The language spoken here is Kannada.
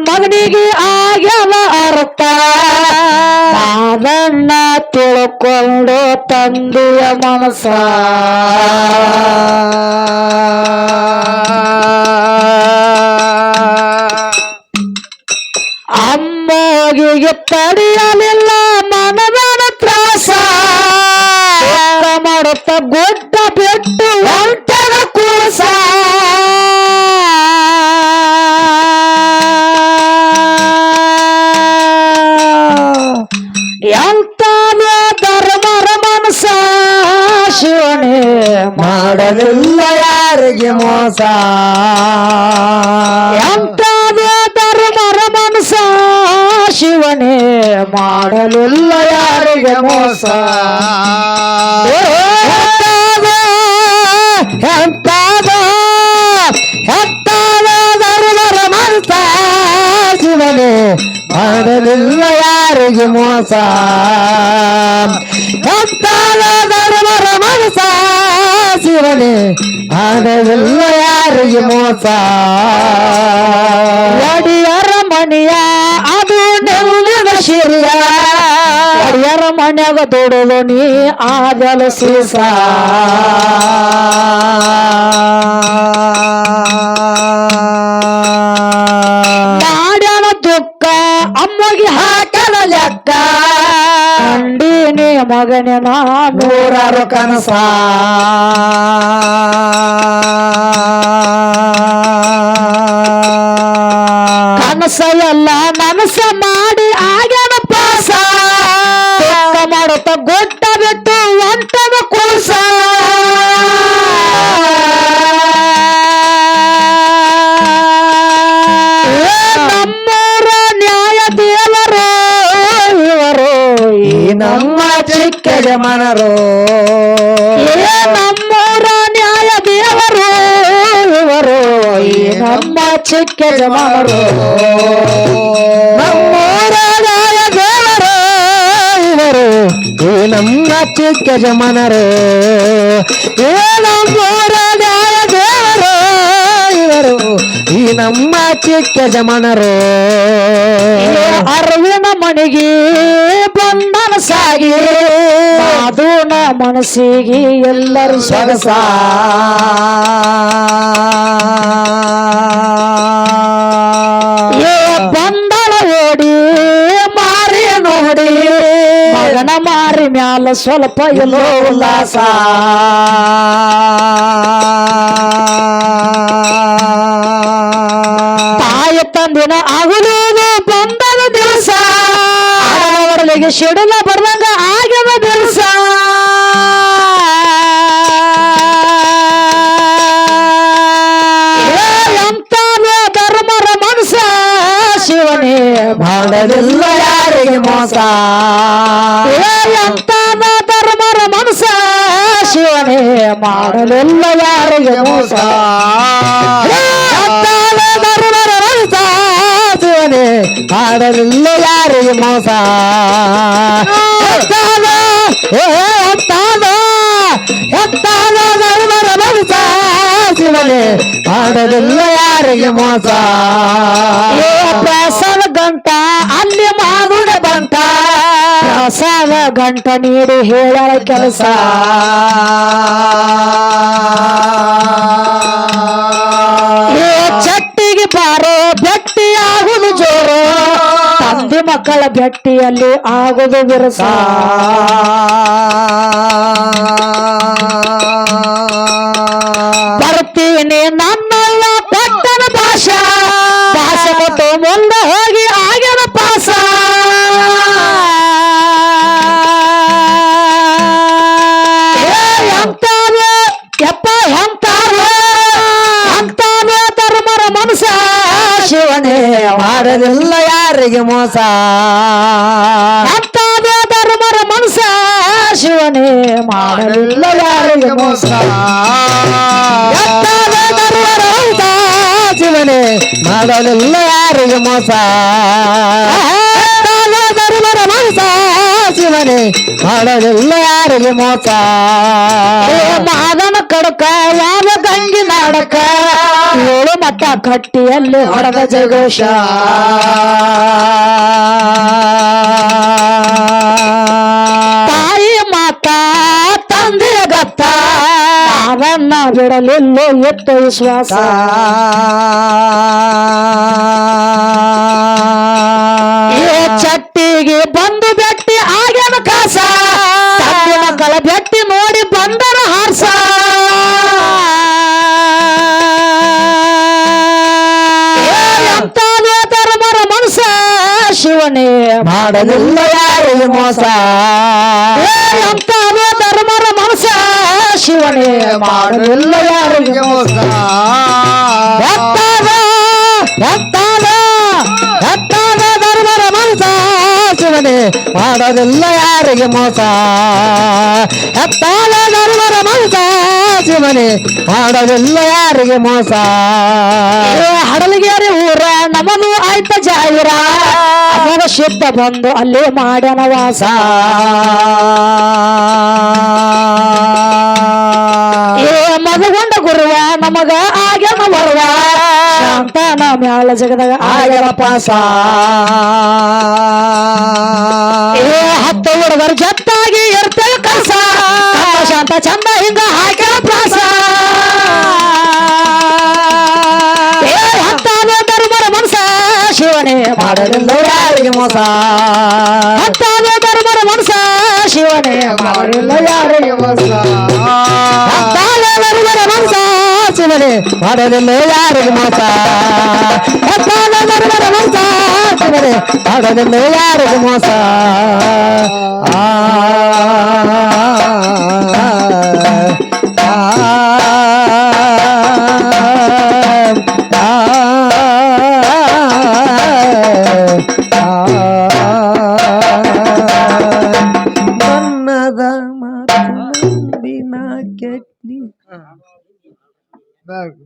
ಮಗನಿಗೆ ಆಗ್ಯಾವ ಅರ್ಥ. ಅದನ್ನ ತಿಳ್ಕೊಂಡು ತಂದೆಯ ಮನಸ ಅಮ್ಮಗೆ ತಡೆಯಲಿಲ್ಲ ಮಾಡಲಿಲ್ಲ ಯಾರಿಗೆ ಮೋಸ? ಎಂತ ಧರ್ಮರ ಮನಸ, ಶಿವನೇ ಮಾಡಲಿಲ್ಲ ಯಾರಿಗೆ ಮೋಸ? ಹೆತ್ತಾದ ಹೆತ್ತಾದ ಧರ್ಮರ ಮನಸ, ಶಿವನೇ ಮಾಡಲಿಲ್ಲ ಯಾರಿಗೆ ಮೋಸ? ಶಿವನೇ ಮಾಡಲಿಲ್ಲ ಯಾರಿಗೆ ಮೋಸ? ಒಡಿಯರ ಮನೆಯ ಅದು ನೆಲ್ಲಿನ ಶಿರಿಯ. ಒಡಿಯರ ಮನೆಯಾಗ ದೊಡಲು ನೀ ಆದಲ ಸೀಸ. ಮಾಡ್ಯಾನ ದುಃಖ ಅಮ್ಮಗೆ ಮಗನೇ ನೂರಾರು ಕನಸ. ಕನಸ ಎಲ್ಲ ನನಸ ಮಾಡಿ ಚಿಕ್ಕ ಜಮನರು ಏ ನಮ್ಮೂರ ನ್ಯಾಯ ದೇವರು ಇವರು ನಮ್ಮ ಚಿಕ್ಕ ಯಜಮಾನರು. ನಮ್ಮೂರ ನ್ಯಾಯ ದೇವರು ಇವರು ಈ ನಮ್ಮ ಚಿಕ್ಕ ಯಜಮಾನರು. ಏ ನಮ್ಮೂರ ನ್ಯಾಯ ದೇವರು ಇವರು ಈ ನಮ್ಮ ಚಿಕ್ಕ ಯಜಮಾನರು. ಅರವಿನ ಮನೆಗೆ ಮನಸ್ಸಿಗೆ ಎಲ್ಲರೂ ಸೊಗಸ. ಬಂದಳ ಓಡಿ ಮಾರಿ ನೋಡಿ. ಮಗನ ಮಾರಿ ಮ್ಯಾಲ ಸ್ವಲ್ಪ ಎಲ್ಲೋ ಉಲ್ಲಾಸ. ತಾಯ ತಂದಿನ ಅಗಲೂದು ಬಂದದ ದಿವಸ. ಅವರಲ್ಲಿಗೆ ಮಾಡಲಿಲ್ಲ ಯಾರಿಗೆ ಮೋಸ? ಏ ಎಂತಾದ ಧರ್ಮರ ಮನಸ ಶಿವನೇ ಮಾಡಲಿಲ್ಲ ಯಾರಿಗೆ ಮೋಸ? ಧರ್ಮರ ಮನಸ ಶಿವನೇ ಮಾಡಲಿಲ್ಲ ಯಾರಿಗೆ ಮೋಸ? ಎತ್ತಾದ ಎತ್ತಾದ ಧರ್ಮರ ಮನಸ ಶಿವನೇ ಮಾಡಲಿಲ್ಲ ಯಾರಿಗೆ ಮೋಸ? ಗಂಟ ಅಲ್ಲಿ ಮಾಗುಡ ಬಂತ ಪ್ರಸಾದ ಗಂಟ ನೀಡಿ ಹೇಳ ಕೆಲಸ. ಚಟ್ಟಿಗೆ ಬಾರೋ ಭೆಟ್ಟಿ ಆಗುದು ಜೋರು. ತಂದೆ ಮಕ್ಕಳ ಭಟ್ಟಿಯಲ್ಲಿ ಆಗುದು ಬಿರುಸ ಬರ್ತೀನಿ ನನ್ನಲ್ಲ ಮಾಡಲಿಲ್ಲ ಯಾರಿಗೆ ಮೋಸ? ಧರ್ಮರ ಮನಸ ಶಿವನೇ ಮಾಡಲಿಲ್ಲ ಯಾರಿಗೆ ಮೋಸ? ಧರ್ಮರ ಮನಸ ಶಿವನೇ ಮಾಡಲಿಲ್ಲ ಯಾರಿಗೆ ಮೋಸ? ಧರ್ಮರ ಮನಸ ಶಿವನೇ ಮಾಡಲಿಲ್ಲ ಯಾರಿಗೆ ಮೋಸ. ಏ ಮಾದನ ಕಡಕ ಯಾವ ಗಂಗಿ ನಾಡಕ? ಏಳು ಮಟ್ಟ ಕಟ್ಟಿಯಲ್ಲಿ ಹೊಡೆದ ಜಗೋಷ ತಾಯಿ ಮಾತ ತಂದೆಯ ಗತ್ತ ಅವನ್ನ ಬಿಡಲಿಲ್ಲ ಎತ್ತ ವಿಶ್ವಾಸ. ಏ ಚಟ್ಟಿಗೆ ಬಂದು ಶಿವನೇ ಮಾಡಲಿಲ್ಲ ಯಾರು ಮೋಸ? ಅಂತ ಧರ್ಮರ ಮನಸ ಶಿವನೇ ಮಾಡಲಿಲ್ಲ ಯಾರು ಮೋಸ? ಎತ್ತಾದ ಎತ್ತಾದ ಎತ್ತಾದ ಧರ್ಮರ ಮನಸ ಶಿವನೇ ಮಾಡಲಿಲ್ಲ ಯಾರಿಗೆ ಮೋಸ? ಎತ್ತಾದ ಧರ್ಮರ ಮನಸ ಶಿವನೇ, ಹಾಡಲಿಲ್ಲ ಯಾರಿಗೆ ಮೋಸ? ಹಡಲಗೇರಿ ಊರ ನಮನು ಆಯ್ತ ಜಾಯಿರ ಅಮರ ಶುದ್ಧ ಬಂದು ಅಲ್ಲಿ ಮಾಡ್ಯನ ವಾಸ. ಮದಗೊಂಡ ಗುರುವ, ನಮಗ ಆಗ್ಯಾನ ಬರುವ ಶಾಂತನ ಮ್ಯಾಲ ಜಗದಾಗ ಆಗ್ಯಾನ ಪಾಸ. ಹತ್ತು ಹುಡುಗರು ಜತ್ತಾಗಿ ಇರ್ತೇವೆ ಕಸ ಶಾಂತ, ಚಂದ ಹಿಂಗ ಶಿವನೇ ಮಾಡಲಿಲ್ಲ ಯಾರಿಗೆ ಮೋಸ? ಹತ್ತಾದ ಧರ್ಮರ ಮನಸ ಶಿವನೇ ಮಾಡಲಿಲ್ಲ ಯಾರಿಗೆ ಮೋಸ? ಮನಸ ಶಿವನೇ ಮಾಡಲಿಲ್ಲ ಯಾರಿಗೆ ಮೋಸ? ಮನಸ ಶಿವನೇ ಮಾಡಲಿಲ್ಲ ಯಾರಿಗೆ ಮೋಸ? ಆ know.